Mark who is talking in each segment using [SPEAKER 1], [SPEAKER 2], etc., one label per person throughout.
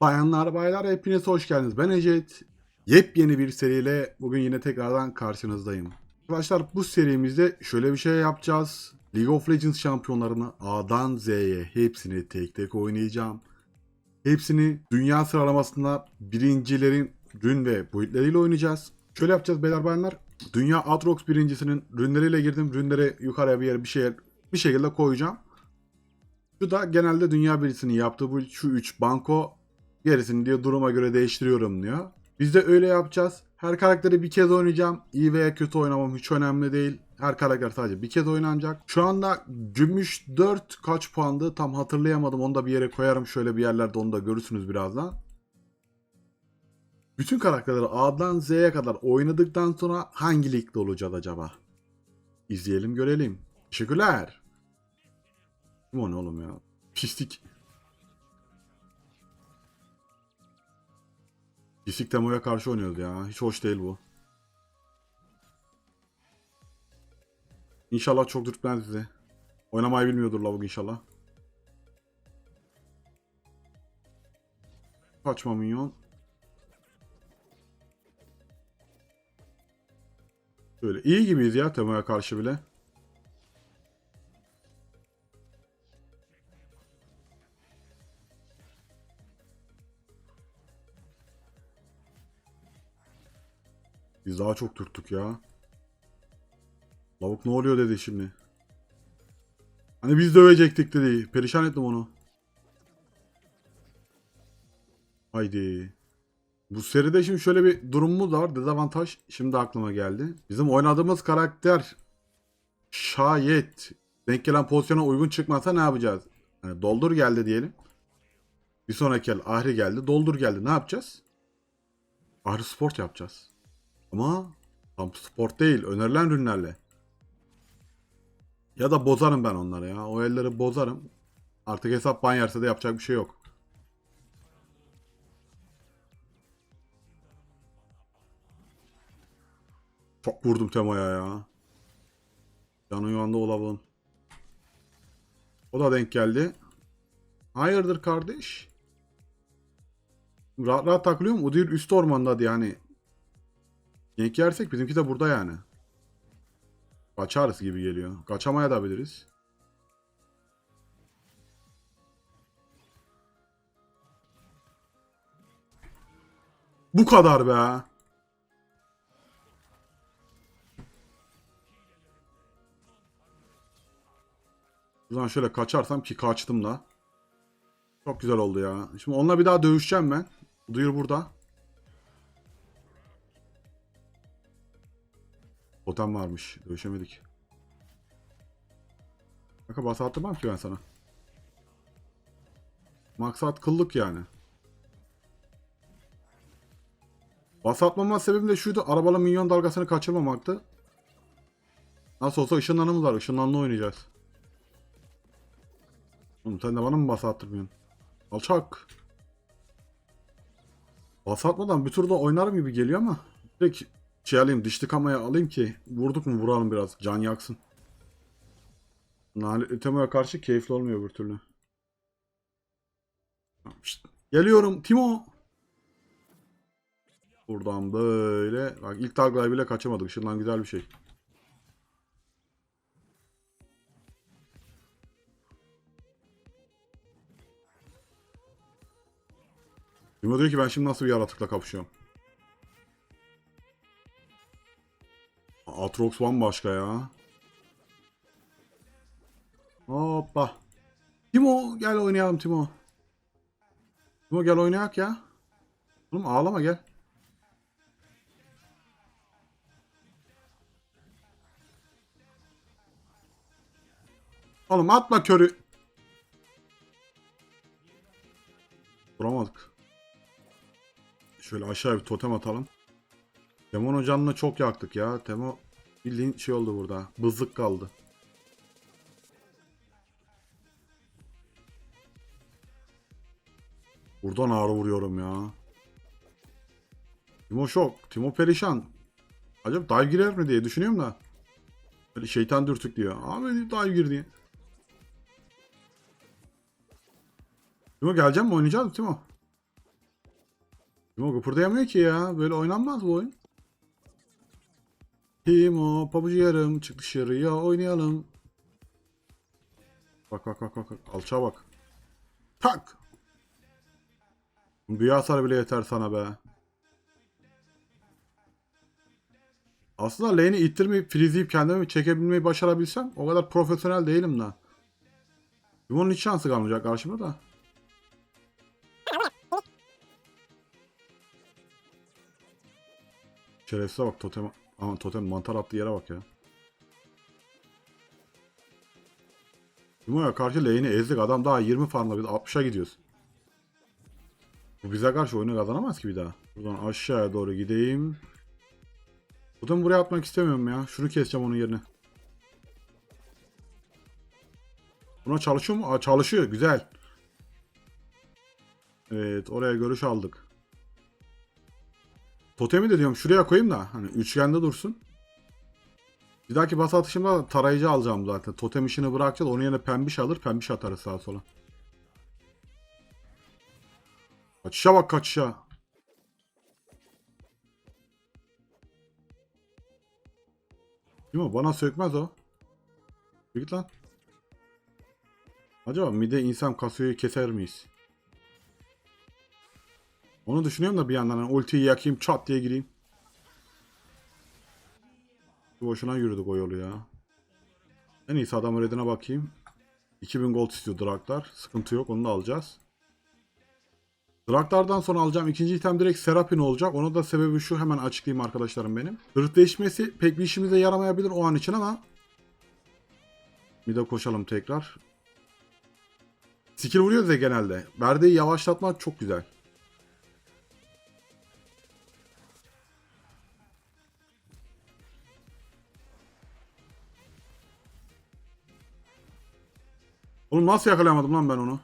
[SPEAKER 1] Bayanlar baylar hepiniz hoş geldiniz. Ben Ecet. Yepyeni bir seriyle bugün yine tekrardan karşınızdayım. Arkadaşlar bu serimizde şöyle bir şey yapacağız. League of Legends şampiyonlarını A'dan Z'ye hepsini tek tek oynayacağım. Hepsini dünya sıralamasında birincilerin rün ve boyutlarıyla oynayacağız. Şöyle yapacağız beyler bayanlar. Dünya Atrox birincisinin rünleriyle girdim. Rünleri yukarıya bir yere bir şey bir şekilde koyacağım. Şu da genelde dünya birisinin yaptığı bu şu 3 banko gerisini diyor duruma göre değiştiriyorum diyor. Biz de öyle yapacağız. Her karakteri bir kez oynayacağım. İyi veya kötü oynamam hiç önemli değil. Her karakter sadece bir kez oynanacak. Şu anda gümüş 4 kaç puandı tam hatırlayamadım. Onu da bir yere koyarım şöyle bir yerlerde onu da görürsünüz birazdan. Bütün karakterleri A'dan Z'ye kadar oynadıktan sonra hangi ligde olacağız acaba? İzleyelim görelim. Teşekkürler. O ne oğlum ya? Pislik. Pislik Temo'ya karşı oynuyoruz ya. Hiç hoş değil bu. İnşallah çok dürtmez bizi. Oynamayı bilmiyordur lavuk inşallah. Kaçma minyon. Böyle iyi gibiyiz ya Temo'ya karşı bile. Biz daha çok tuttuk ya. Lavuk ne oluyor dedi şimdi. Hani biz dövecektik dedi. Perişan ettim onu. Haydi. Bu seride şimdi şöyle bir durumumuz var. Dezavantaj şimdi aklıma geldi. Bizim oynadığımız karakter şayet denk gelen pozisyona uygun çıkmazsa ne yapacağız? Hani doldur geldi diyelim. Bir sonraki el Ahri geldi. Doldur geldi. Ne yapacağız? Ahri sport yapacağız. Ama tam sport değil. Önerilen ürünlerle. Ya da bozarım ben onları ya. O elleri bozarım. Artık hesap ban yerse de yapacak bir şey yok. Çok vurdum Temo'ya ya. Canı yanında olalım. O da denk geldi. Hayırdır kardeş? Rahat rahat takılıyorum. O değil üst ormanda hadi yani. Yenk yersek bizimki de burada yani. Kaçarız gibi geliyor. Kaçamaya da biliriz. Bu kadar be. Buradan şöyle kaçarsam ki kaçtım da. Çok güzel oldu ya. Şimdi onunla bir daha dövüşeceğim ben. Duyur burada. Totem varmış. Dövüşemedik. Kanka bas attırmam ki ben sana. Maksat kıllık yani. Bas atmama sebebim de şuydu. Arabalı minyon dalgasını kaçırmamaktı. Nasıl olsa ışınlanımız var. Işınlanlı oynayacağız. Oğlum sen de bana mı bas attırmıyorsun? Alçak. Bas atmadan bir turda oynarım gibi geliyor ama. Direkt şey alayım dişli kamaya alayım ki vurduk mu vuralım biraz can yaksın. Naletli Temo'ya karşı keyifli olmuyor bir türlü. Geliyorum Timo. Buradan böyle. Bak ilk dalgayı bile kaçamadık. Işından güzel bir şey. Timo diyor ki ben şimdi nasıl bir yaratıkla kapışıyorum. Atrox bambaşka ya. Hoppa. Timo gel oynayalım Timo. Timo gel oynayak ya. Oğlum ağlama gel. Oğlum atma körü. Duramadık. Şöyle aşağı bir totem atalım. Temo'nun canını çok yaktık ya. Temo bildiğin şey oldu burada. Bızlık kaldı. Buradan ağrı vuruyorum ya. Timo şok. Timo perişan. Acaba dive girer mi diye düşünüyorum da. Böyle şeytan dürtük diyor. Abi dive gir diye. Timo geleceğim mi oynayacağız Timo? Timo kıpırdayamıyor ki ya. Böyle oynanmaz bu oyun. Timo pabucu yarım çık dışarıya oynayalım. Bak bak bak bak. Alçağa bak. Tak. Bir hasar bile yeter sana be. Aslında lane'i ittirmeyip freezeleyip kendimi çekebilmeyi başarabilsem o kadar profesyonel değilim da. Timo'nun hiç şansı kalmayacak karşımda da. Şerefsize bak totem. Aman totem mantar attığı yere bak ya. Timo'ya karşı lane'i ezdik. Adam daha 20 farmla biz 60'a gidiyoruz. Bu bize karşı oyunu kazanamaz ki bir daha. Buradan aşağıya doğru gideyim. Totem buraya atmak istemiyorum ya. Şunu keseceğim onun yerine. Buna çalışıyor mu? Aa, çalışıyor. Güzel. Evet. Oraya görüş aldık. Totemi de diyorum şuraya koyayım da hani üçgende dursun. Bir dahaki bas atışımda tarayıcı alacağım zaten. Totem işini bırakacağız. Onun yerine pembiş alır. Pembiş atarız sağa sola. Kaçışa bak kaçışa. Değil mi? Bana sökmez o. Git lan. Acaba mide insan kasıyoryu keser miyiz? Onu düşünüyorum da bir yandan hani ultiyi yakayım çat diye gireyim. Boşuna yürüdük o yolu ya. En iyisi adam redine bakayım. 2000 gold istiyor Draktar. Sıkıntı yok onu da alacağız. Draktar'dan sonra alacağım ikinci item direkt Serapin olacak. Onun da sebebi şu hemen açıklayayım arkadaşlarım benim. Zırh değişmesi pek bir işimize yaramayabilir o an için ama bir de koşalım tekrar. Skill vuruyoruz ya genelde. Berdeyi yavaşlatmak çok güzel. Oğlum nasıl yakalayamadım lan ben onu?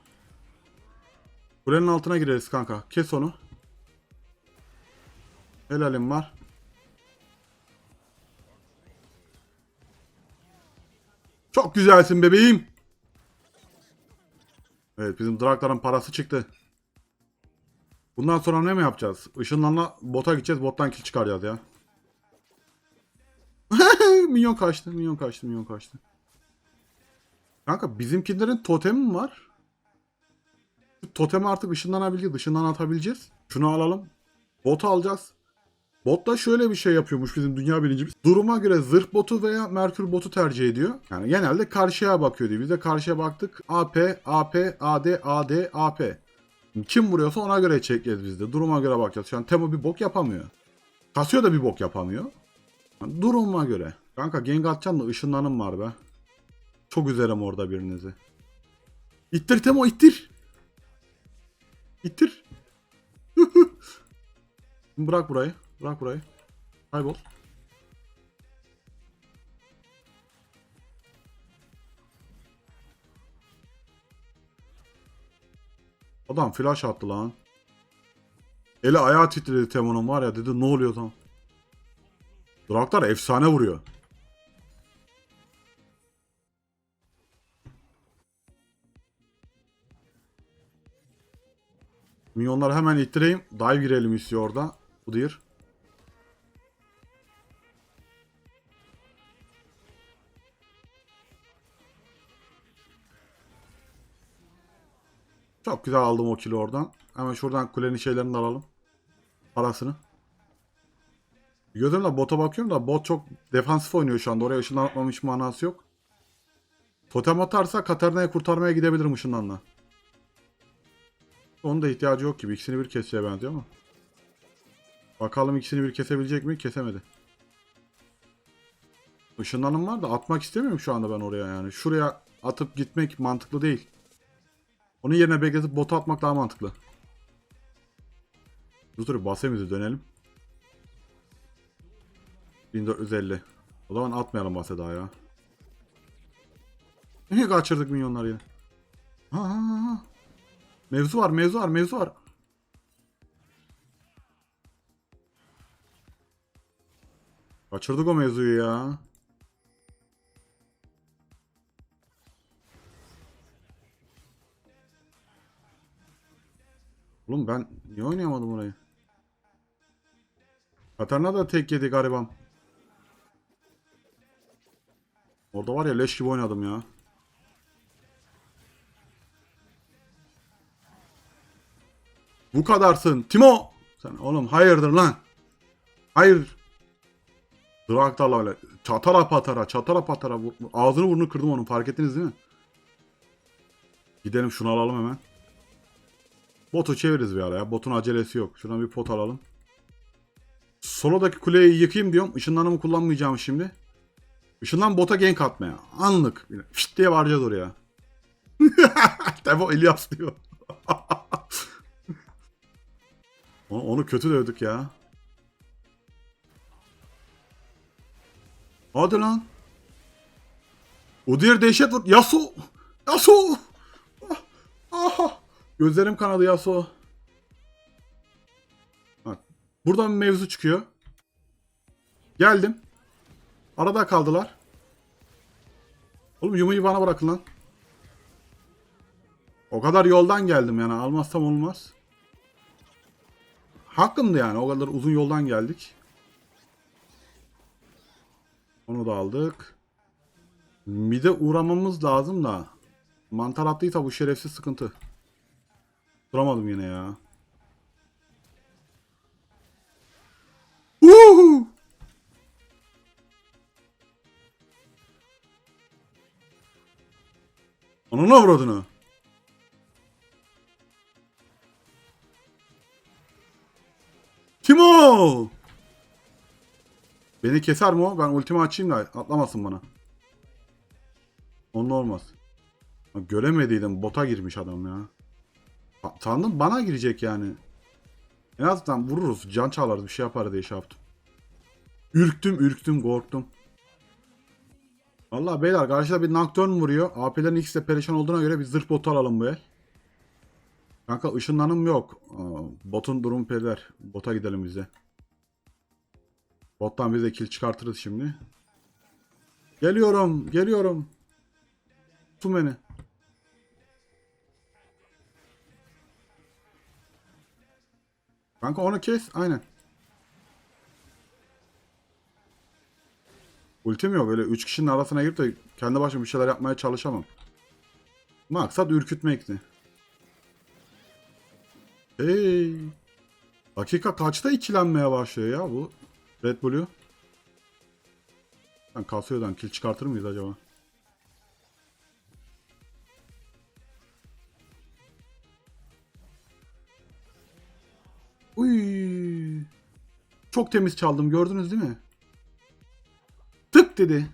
[SPEAKER 1] Kulenin altına gireriz kanka. Kes onu. Helalim var. Çok güzelsin bebeğim. Evet bizim Draktar'ın parası çıktı. Bundan sonra ne mi yapacağız? Işınlanla bota gideceğiz. Bottan kill çıkaracağız ya. minyon kaçtı. Minyon kaçtı. Minyon kaçtı. Kanka bizimkilerin totemi mi var? Totemi artık ışınlanabileceğiz. Işından atabileceğiz. Şunu alalım. Botu alacağız. Bot da şöyle bir şey yapıyormuş bizim dünya bilincimiz. Duruma göre zırh botu veya merkür botu tercih ediyor. Yani genelde karşıya bakıyor diyor. Biz de karşıya baktık. AP, AP, AD, AD, AP. Kim vuruyorsa ona göre çekeceğiz biz de. Duruma göre bakacağız. Şu an Temo bir bok yapamıyor. Kasıyor da bir bok yapamıyor. Yani duruma göre. Kanka gank atacağım da ışınlanım var be. Çok üzerim orada birinizi. İttir Temo ittir. İttir. Bırak burayı. Bırak burayı. Kaybol. Adam flash attı lan. Eli ayağı titredi Temo'nun var ya dedi ne oluyor tam. Draktar efsane vuruyor. Minyonları hemen ittireyim. Dive girelim istiyor orada. Bu dir. Çok güzel aldım o kilo oradan. Hemen şuradan kulenin şeylerini alalım. Parasını. Gözümle bota bakıyorum da bot çok defansif oynuyor şu anda. Oraya ışınlan atmam hiç manası yok. Totem atarsa Katarina'yı kurtarmaya gidebilirim ışınlanla. Onun da ihtiyacı yok gibi. İkisini bir keseceğe benziyor ama. Bakalım ikisini bir kesebilecek mi? Kesemedi. Işınlanım var da atmak istemiyorum şu anda ben oraya yani. Şuraya atıp gitmek mantıklı değil. Onun yerine bekletip bota atmak daha mantıklı. Dur dur basemizi dönelim. 1450. O zaman atmayalım base daha ya. Niye kaçırdık milyonları ya? Ha, ha, ha. Mevzu var, mevzu var, mevzu var. Kaçırdık o mevzuyu ya. Oğlum ben niye oynayamadım orayı? Katarina da tek yedi gariban. Orada var ya leş gibi oynadım ya. Bu kadarsın. Timo! Sen oğlum hayırdır lan? Hayır. Draktar'la öyle çatara patara çatara patara ağzını burnunu kırdım onun fark ettiniz değil mi? Gidelim şunu alalım hemen. Botu çeviririz bir ara ya. Botun acelesi yok. Şuradan bir pot alalım. Solodaki kuleyi yıkayım diyorum. Işınlanımı kullanmayacağım şimdi. Işınlan bota gank atmaya. Anlık. Fişt diye varacağız oraya. Devo Elias diyor. onu, onu kötü dövdük ya. Hadi lan. Udyr dehşet vur. Yasuo. Yasuo. Ah, ah. Gözlerim kanadı Yasuo. Bak. Buradan bir mevzu çıkıyor. Geldim. Arada kaldılar. Oğlum Yumu'yu bana bırakın lan. O kadar yoldan geldim yani almazsam olmaz. Hakkımdı yani o kadar uzun yoldan geldik. Onu da aldık. Mide uğramamız lazım da. Mantar attıysa bu şerefsiz sıkıntı. Duramadım yine ya. Uhu! Onun avradını. Timo! Beni keser mi o? Ben ultimi açayım da atlamasın bana. Onunla olmaz. Göremediydim. Bota girmiş adam ya. Sandım bana girecek yani. En azından vururuz. Can çalarız. Bir şey yapar diye şey yaptım. Ürktüm ürktüm korktum. Vallahi beyler karşıda bir Nocturne vuruyor. AP'lerin ikisi de perişan olduğuna göre bir zırh botu alalım bu el. Kanka ışınlanım yok. Botun durum peder. Bota gidelim bize. Bottan biz de kill çıkartırız şimdi. Geliyorum, geliyorum. Tutun beni. Kanka onu kes, aynen. Ultim yok öyle 3 kişinin arasına girip de kendi başıma bir şeyler yapmaya çalışamam. Maksat ürkütmekti. Hey. Dakika kaçta ikilenmeye başlıyor ya bu Red Bull'u? Ben Casio'dan kill çıkartır mıyız acaba? Uy. Çok temiz çaldım gördünüz değil mi? Tık dedi.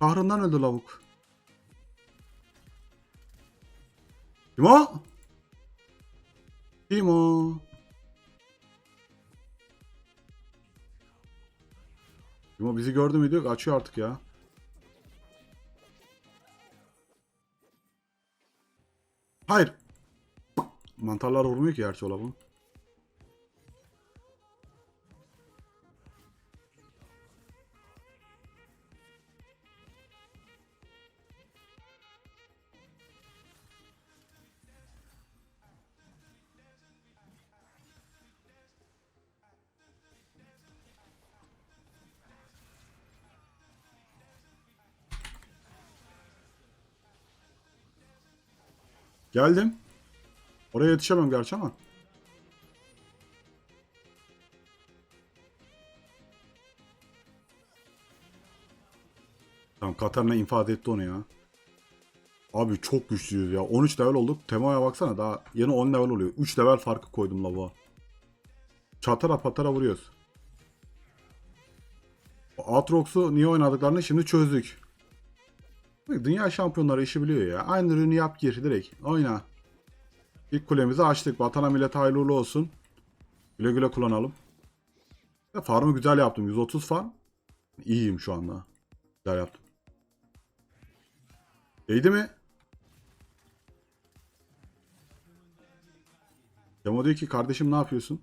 [SPEAKER 1] Kahrından öldü lavuk. Timo? Timo bizi gördü müydü? Açıyor artık ya. Hayır. Mantarlar vurmuyor ki gerçi ola bu. Geldim. Oraya yetişemem gerçi ama. Tamam Katarina infaz etti onu ya. Abi çok güçlüyüz ya. 13 level olduk. Temo'ya baksana daha yeni 10 level oluyor. 3 level farkı koydum lavuğa. Çatara patara vuruyoruz. Aatrox'u niye oynadıklarını şimdi çözdük. Dünya şampiyonları işi biliyor ya. Aynı ürünü yap gir direkt. Oyna. İlk kulemizi açtık. Vatana millete hayırlı olsun. Güle güle kullanalım. Farmı güzel yaptım. 130 farm. İyiyim şu anda. Güzel yaptım. Değdi mi? Demo diyor ki kardeşim ne yapıyorsun?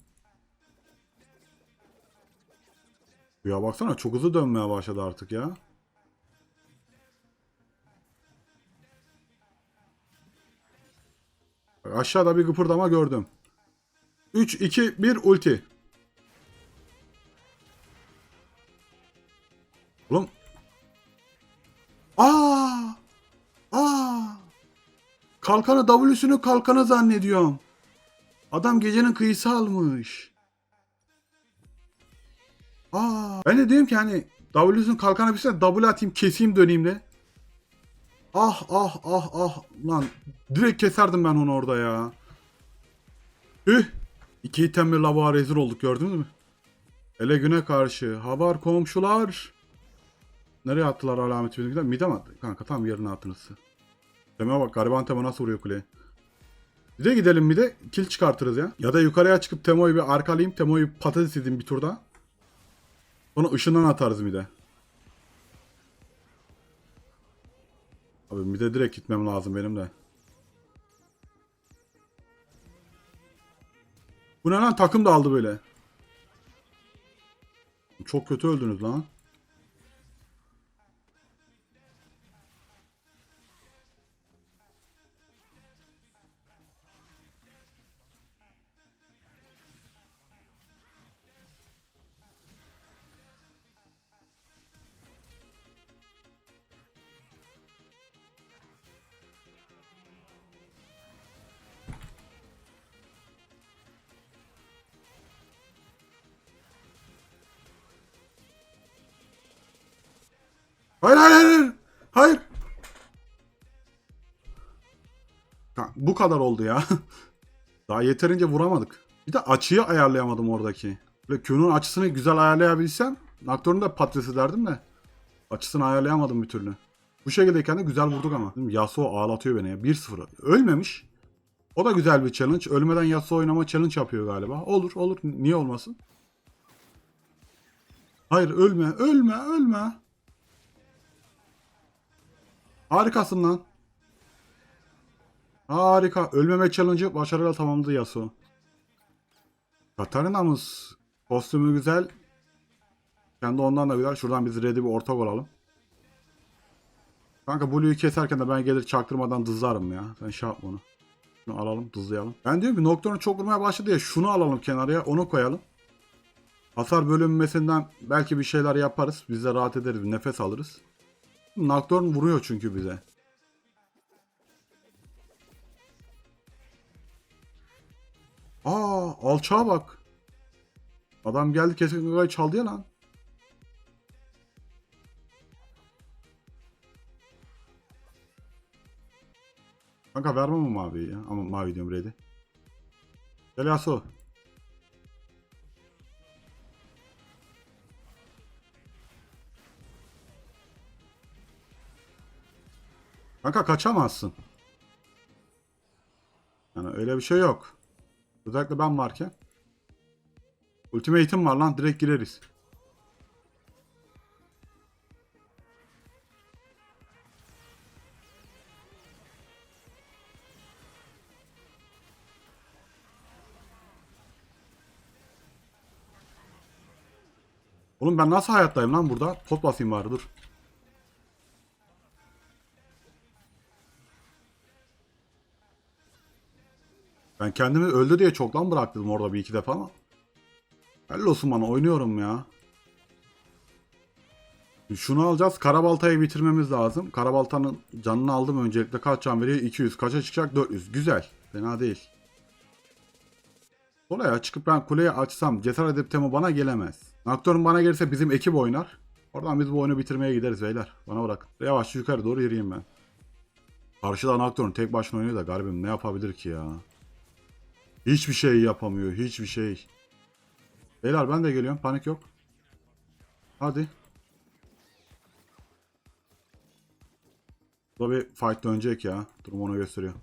[SPEAKER 1] Ya baksana çok hızlı dönmeye başladı artık ya. Aşağıda bir kıpırdama gördüm. 3, 2, 1 ulti. Oğlum. Aa! Aa! Kalkanı W'sünü kalkanı zannediyorum. Adam gecenin kıyısı almış. Aa! Ben de diyorum ki hani W'sün kalkanı bir şey W atayım keseyim döneyim de. Ah ah ah ah lan direkt keserdim ben onu orada ya. Üh! İki itemli lavuğa rezil olduk gördünüz mü? Ele güne karşı. Haber komşular. Nereye attılar alameti bizimkiler? Mide mi attı? Kanka tam yerine attınız. Tema'ya bak gariban Tema nasıl vuruyor kuleye. Bir de gidelim bir de kill çıkartırız ya. Ya da yukarıya çıkıp Temo'yu bir arkalayayım. Temo'yu patates edeyim bir turda. Sonra ışından atarız bir de. Abi bir de direkt gitmem lazım benim de. Bu ne lan takım da aldı böyle. Çok kötü öldünüz lan. Hayır hayır hayır. Hayır. Ha, bu kadar oldu ya. Daha yeterince vuramadık. Bir de açıyı ayarlayamadım oradaki. Böyle Q'nun açısını güzel ayarlayabilsem Nocturne'u da patates ederdim de açısını ayarlayamadım bir türlü. Bu şekildeyken de güzel vurduk ama. Yasuo ağlatıyor beni ya. 1-0. Ölmemiş. O da güzel bir challenge. Ölmeden Yasuo oynama challenge yapıyor galiba. Olur olur. Niye olmasın? Hayır ölme. Ölme. Ölme. Harikasın lan. Harika. Ölmeme challenge'ı başarıyla tamamladı Yasuo. Katarina'mız kostümü güzel. Kendi ondan da güzel. Şuradan biz ready bir ortak olalım. Kanka Blue'yu keserken de ben gelir çaktırmadan dızlarım ya. Sen şey yapma onu. Şunu alalım dızlayalım. Ben diyorum ki Nocturne çok vurmaya başladı ya şunu alalım kenarıya onu koyalım. Hasar bölünmesinden belki bir şeyler yaparız. Biz de rahat ederiz. Nefes alırız. Nocturne vuruyor çünkü bize. Aa alçağa bak. Adam geldi kesin gagayı çaldı ya lan. Kanka vermem mi maviyi ya? Ama mavi diyorum ready. Gel Yasuo. Kanka kaçamazsın. Yani öyle bir şey yok. Özellikle ben varken. Ultimate'im var lan direkt gireriz. Oğlum ben nasıl hayattayım lan burada? Pot basayım bari dur. Ben kendimi öldü diye çoktan bıraktım orada bir iki defa ama. Helal olsun bana oynuyorum ya. Şunu alacağız. Karabaltayı bitirmemiz lazım. Karabaltanın canını aldım öncelikle. Kaç can veriyor? 200. Kaça çıkacak? 400. Güzel. Fena değil. Olaya çıkıp ben kuleyi açsam cesaret edip Temo bana gelemez. Nocturne bana gelirse bizim ekip oynar. Oradan biz bu oyunu bitirmeye gideriz beyler. Bana bırak. Yavaş yukarı doğru yürüyeyim ben. Karşıda Nocturne tek başına oynuyor da garibim ne yapabilir ki ya? Hiçbir şey yapamıyor. Hiçbir şey. Beyler ben de geliyorum. Panik yok. Hadi. Bu bir fight dönecek ya. Durum onu gösteriyor.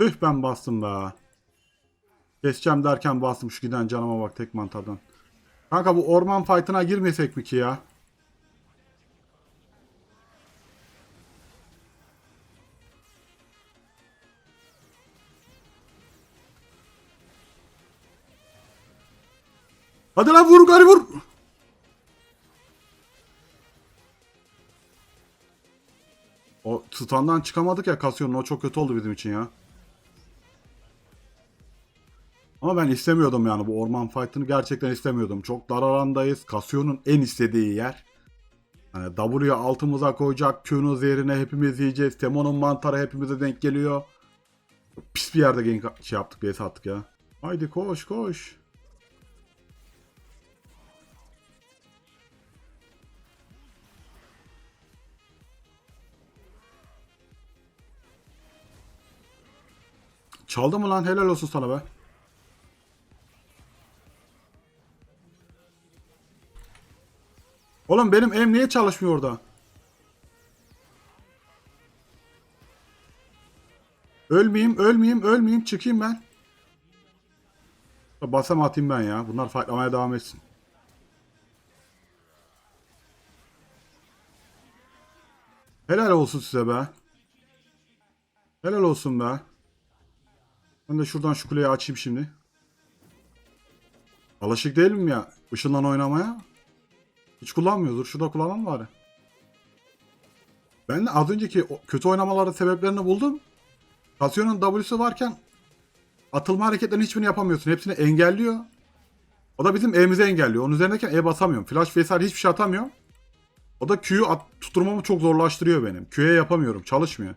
[SPEAKER 1] Üh ben bastım be. Keseceğim derken bastım şu giden canıma bak tek mantardan. Kanka bu orman fight'ına girmesek mi ki ya? Hadi lan vur gari vur. O standdan çıkamadık ya Kasyon'un o çok kötü oldu bizim için ya. Ama ben istemiyordum yani bu orman fight'ını gerçekten istemiyordum. Çok dar alandayız. Casio'nun en istediği yer. Hani W'yu altımıza koyacak. Q'nun zehrini hepimiz yiyeceğiz. Temo'nun mantarı hepimize denk geliyor. Pis bir yerde şey yaptık, base attık ya. Haydi koş koş. Çaldı mı lan? Helal olsun sana be. Oğlum benim em niye çalışmıyor orada? Ölmeyeyim, ölmeyeyim, ölmeyeyim. Çıkayım ben. Basam atayım ben ya. Bunlar fightlamaya devam etsin. Helal olsun size be. Helal olsun be. Ben de şuradan şu kuleyi açayım şimdi. Alışık değilim ya ışından oynamaya. Hiç kullanmıyordur. Şurada kullanalım bari. Ben de az önceki kötü oynamaların sebeplerini buldum. Casio'nun W'su varken atılma hareketlerinin hiçbirini yapamıyorsun. Hepsini engelliyor. O da bizim E'mizi engelliyor. Onun üzerindeyken E basamıyorum. Flash vesaire hiçbir şey atamıyorum. O da Q'yu at, tutturmamı çok zorlaştırıyor benim. Q'ye yapamıyorum. Çalışmıyor.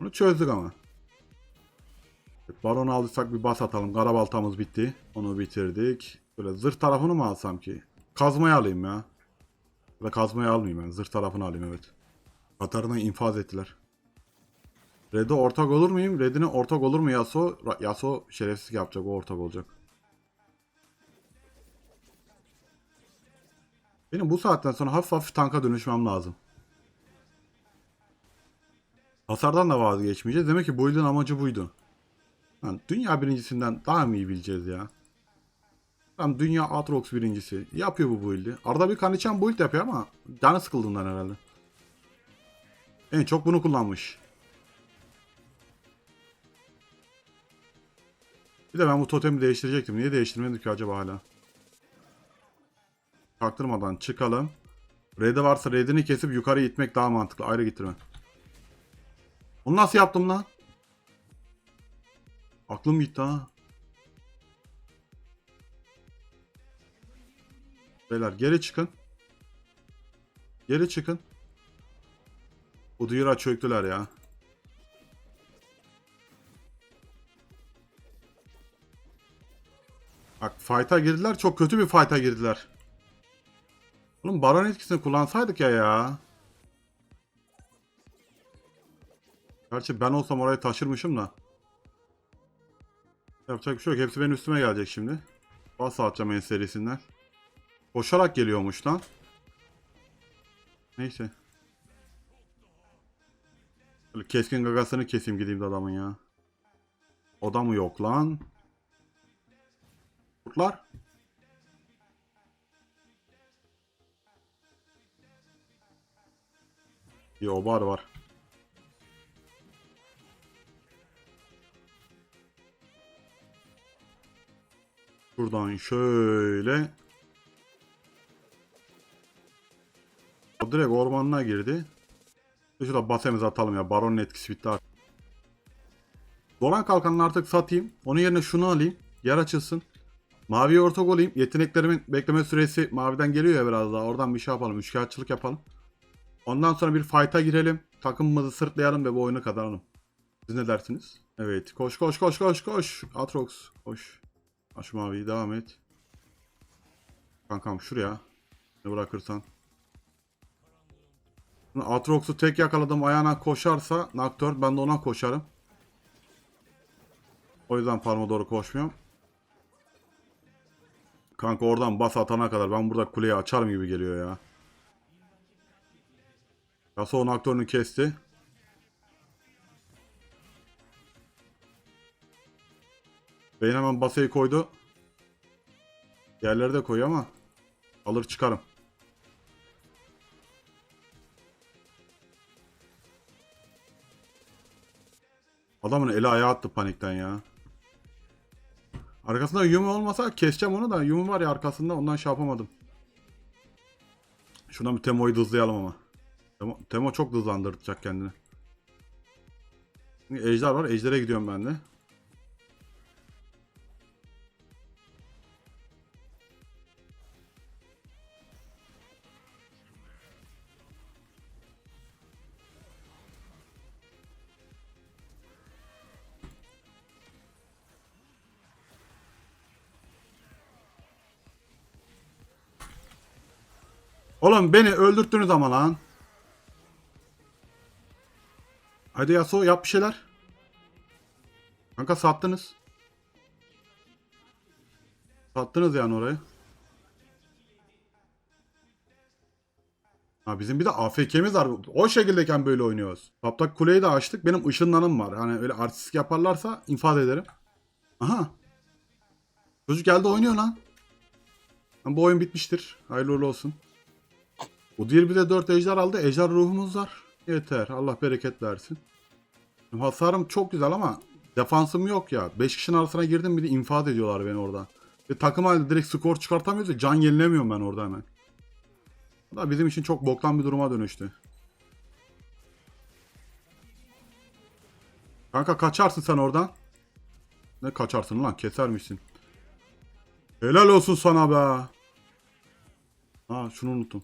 [SPEAKER 1] Bunu çözdük ama. Evet, Baron'u aldıysak bir bas atalım. Karabaltamız bitti. Onu bitirdik. Böyle zırh tarafını mı alsam ki? Kazmayı alayım ya. Ya da kazmayı almayayım ben. Zırh tarafını alayım evet. Katarını infaz ettiler. Red'e ortak olur muyum? Red'ine ortak olur mu Yasuo? Yasuo şerefsiz yapacak. O ortak olacak. Benim bu saatten sonra hafif hafif tanka dönüşmem lazım. Hasardan da vazgeçmeyeceğiz. Demek ki bu build'in amacı buydu. Lan dünya birincisinden daha mı iyi bileceğiz ya? Tam dünya Atrox birincisi. Yapıyor bu build'i. Arada bir Kanichan build yapıyor ama canı sıkıldığından herhalde. En çok bunu kullanmış. Bir de ben bu totemi değiştirecektim. Niye değiştirmedim ki acaba hala? Çaktırmadan çıkalım. Red'i varsa red'ini kesip yukarı itmek daha mantıklı. Ayrı getirme. Onu nasıl yaptım lan? Aklım gitti ha. Beyler geri çıkın. Geri çıkın. Bu duyura çöktüler ya. Bak fight'a girdiler. Çok kötü bir fight'a girdiler. Oğlum baron etkisini kullansaydık ya ya. Gerçi ben olsam orayı taşırmışım da. Yapacak bir şey yok. Hepsi benim üstüme gelecek şimdi. Bas atacağım en serisinden. Koşarak geliyormuş lan. Neyse. Böyle keskin gagasını keseyim gideyim de adamın ya. O da mı yok lan? Kurtlar. Yo var var. Buradan şöyle. Direkt ormanına girdi. Şurada basemizi atalım ya. Baron'un etkisi bitti artık. Doran kalkanını artık satayım. Onun yerine şunu alayım. Yer açılsın. Maviye ortak olayım. Yeteneklerimin bekleme süresi maviden geliyor ya biraz daha. Oradan bir şey yapalım. Üçkağıtçılık yapalım. Ondan sonra bir fight'a girelim. Takımımızı sırtlayalım ve bu oyunu kazanalım. Siz ne dersiniz? Evet. Koş koş koş koş koş. Atrox koş. Aç maviyi devam et. Kankam şuraya. Ne bırakırsan. Atrox'u tek yakaladım ayağına koşarsa Nocturne ben de ona koşarım. O yüzden farma doğru koşmuyorum. Kanka oradan bas atana kadar ben burada kuleyi açarım gibi geliyor ya. Yasuo Nocturne'u kesti. Beyin hemen basayı koydu. Yerleri de ama alır çıkarım. Adamın eli ayağı attı panikten ya. Arkasında Yumi olmasa keseceğim onu da. Yumi var ya arkasında ondan şey yapamadım. Şuradan bir Temo'yu hızlayalım ama. Temo, Temo çok hızlandıracak kendini. Ejder var. Ejder'e gidiyorum ben de. Oğlum beni öldürttünüz ama lan. Hadi Yasuo yap bir şeyler. Kanka sattınız. Sattınız yani orayı. Ha bizim bir de AFK'miz var. O şekildeyken böyle oynuyoruz. Taptak kuleyi de açtık. Benim ışınlanım var. Hani öyle artistik yaparlarsa infaz ederim. Aha. Çocuk geldi oynuyor lan. Bu oyun bitmiştir. Hayırlı uğurlu olsun. Bir de 4 ejder aldı. Ejder ruhumuz var. Yeter. Allah bereket versin. Hasarım çok güzel ama defansım yok ya. 5 kişinin arasına girdim bir de infaz ediyorlar beni orada. Ve takım halinde direkt skor çıkartamıyoruz. Can yenilemiyorum ben orada hemen. Bu da bizim için çok boktan bir duruma dönüştü. Kanka kaçarsın sen oradan. Ne kaçarsın lan kesermişsin. Helal olsun sana be. Ha şunu unuttum.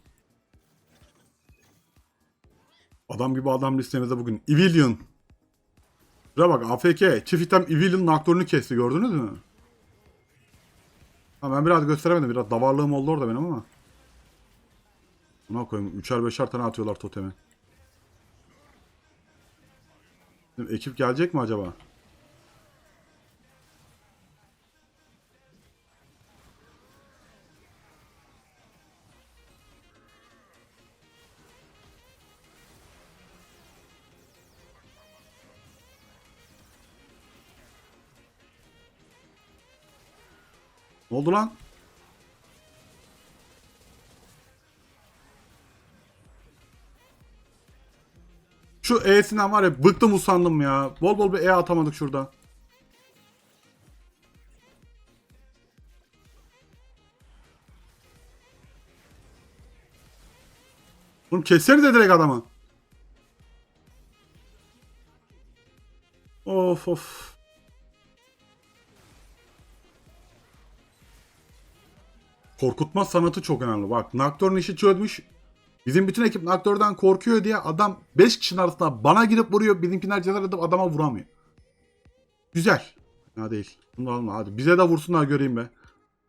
[SPEAKER 1] Adam gibi adam listemizde bugün. Evillion. Şuraya bak AFK. Çift item Evillion'un aktörünü kesti gördünüz mü? Ha, ben biraz gösteremedim. Biraz davarlığım oldu orada benim ama. Buna koyayım. Üçer beşer tane atıyorlar totemi. Ekip gelecek mi acaba? Ne oldu lan? Şu E'sinden var ya bıktım usandım ya. Bol bol bir E atamadık şurada. Oğlum kessenize direkt adamı. Of of. Korkutma sanatı çok önemli. Bak Nocturne işi çözmüş. Bizim bütün ekip Nocturne'dan korkuyor diye adam 5 kişinin arasında bana girip vuruyor. Bizimkiler cezar edip adama vuramıyor. Güzel. Ya değil. Bunu alma hadi. Bize de vursunlar göreyim be.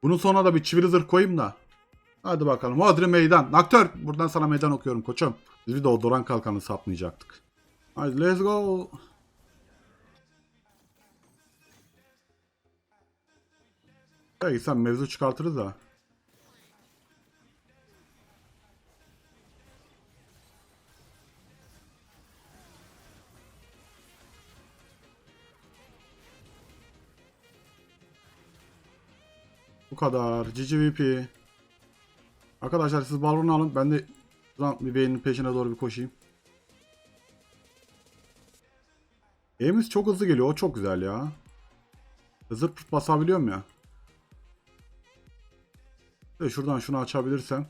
[SPEAKER 1] Bunun sonuna da bir çivili zırh koyayım da. Hadi bakalım. Hodri meydan. Naktör. Buradan sana meydan okuyorum koçum. Biz de o Doran kalkanı sapmayacaktık. Hadi let's go. Belki sen mevzu çıkartırız da. Bu kadar. GGVP. Arkadaşlar siz balonu alın. Ben de şuradan bir beynin peşine doğru bir koşayım. E'miz çok hızlı geliyor. O çok güzel ya. Hızlı basabiliyorum ya. Ve şuradan şunu açabilirsem.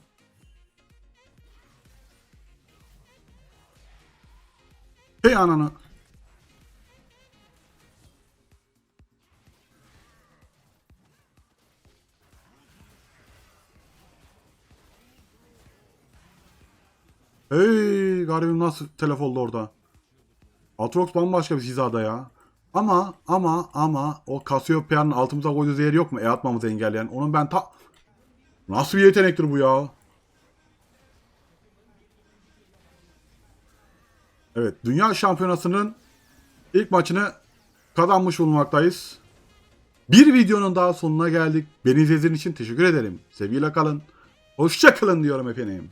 [SPEAKER 1] Hey ananı. Hey garibim nasıl telef oldu orada. Atrox bambaşka bir hizada ya. Ama ama ama o Cassiopeia'nın altımıza koyduğu zehir yok mu? E atmamızı engelleyen. Onun ben ta... Nasıl bir yetenektir bu ya? Evet, Dünya Şampiyonası'nın ilk maçını kazanmış bulunmaktayız. Bir videonun daha sonuna geldik. Beni izlediğiniz için teşekkür ederim. Sevgiyle kalın. Hoşça kalın diyorum efendim.